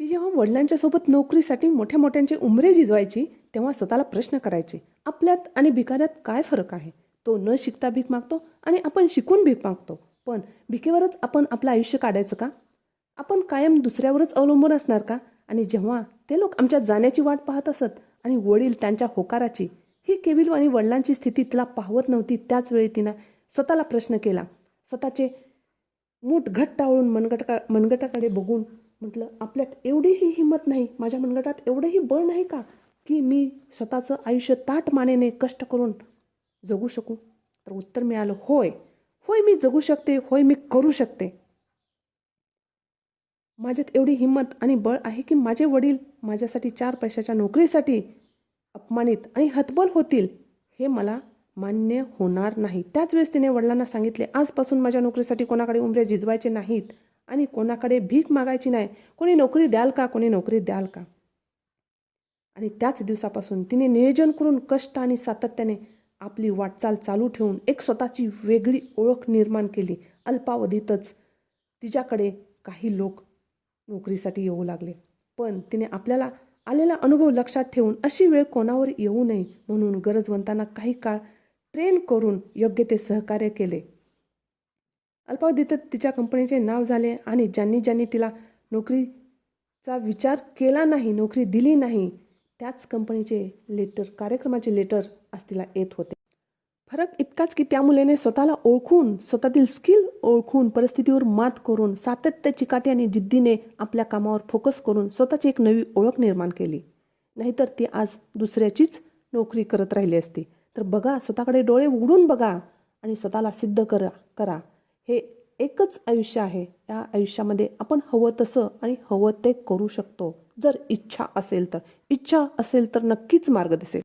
ती जेव्हा वडिलांच्या सोबत नोकरीसाठी मोठ्या मोठ्यांचे उमरे जिजवायची तेव्हा स्वतःला प्रश्न करायचे आपल्यात आणि भिकाऱ्यात काय फरक आहे? तो न शिकता भीक मागतो आणि आपण शिकून भीक मागतो. पण भिकेवरच आपण आपलं आयुष्य काढायचं का? आपण कायम दुसऱ्यावरच अवलंबून असणार का? आणि जेव्हा ते लोक आमच्या जाण्याची वाट पाहत असत आणि वडील त्यांच्या होकाराची ही केविल आणि वडिलांची स्थिती तिला पाहवत नव्हती त्याच वेळी तिनं स्वतःला प्रश्न केला. स्वतःचे मूठ घट्ट आवळून मनगटा मनगटाकडे बघून म्हटलं आपल्यात एवढीही हिंमत नाही माझ्या मनगटात एवढंही बळ नाही का की मी स्वतःचं आयुष्य ताट मानेने कष्ट करून जगू शकू? तर उत्तर मिळालं होय होय मी जगू शकते होय मी करू शकते. माझ्यात एवढी हिंमत आणि बळ आहे की माझे वडील माझ्यासाठी चार पैशाच्या नोकरीसाठी अपमानित आणि हतबल होतील हे मला मान्य होणार नाही. त्याच वेळेस तिने वडिलांना सांगितले आजपासून माझ्या नोकरीसाठी कोणाकडे उमरे झिजवायचे नाहीत. आणि कोणाकडे भीक मागायची नाही कोणी नोकरी द्याल का कोणी नोकरी द्याल का? आणि त्याच दिवसापासून तिने नियोजन करून कष्ट आणि सातत्याने आपली वाटचाल चालू ठेवून एक स्वतःची वेगळी ओळख निर्माण केली. अल्पावधीतच तिच्याकडे काही लोक नोकरीसाठी येऊ लागले. पण तिने आपल्याला आलेला अनुभव लक्षात ठेवून अशी वेळ कोणावर येऊ नये म्हणून गरजवंतांना काही काळ ट्रेन करून योग्य ते सहकार्य केले. अल्पावधीतच तिच्या कंपनीचे नाव झाले आणि ज्यांनी ज्यांनी तिला नोकरीचा विचार केला नाही नोकरी दिली नाही त्याच कंपनीचे लेटर कार्यक्रमाचे लेटर आज तिला येत होते. फरक इतकाच की त्या मुलीने स्वतःला ओळखून स्वतःतील स्किल ओळखून परिस्थितीवर मात करून सातत्य चिकाटी आणि जिद्दीने आपल्या कामावर फोकस करून स्वतःची एक नवी ओळख निर्माण केली. नाहीतर ती आज दुसऱ्याचीच नोकरी करत राहिली असती. तर बघा स्वतःकडे डोळे उघडून बघा आणि स्वतःला सिद्ध करा करा. हे एकच आयुष्य आहे. या आयुष्यामध्ये आपण हवं तसं आणि हवं ते करू शकतो. जर इच्छा असेल तर. इच्छा असेल तर नक्कीच मार्ग दिसेल.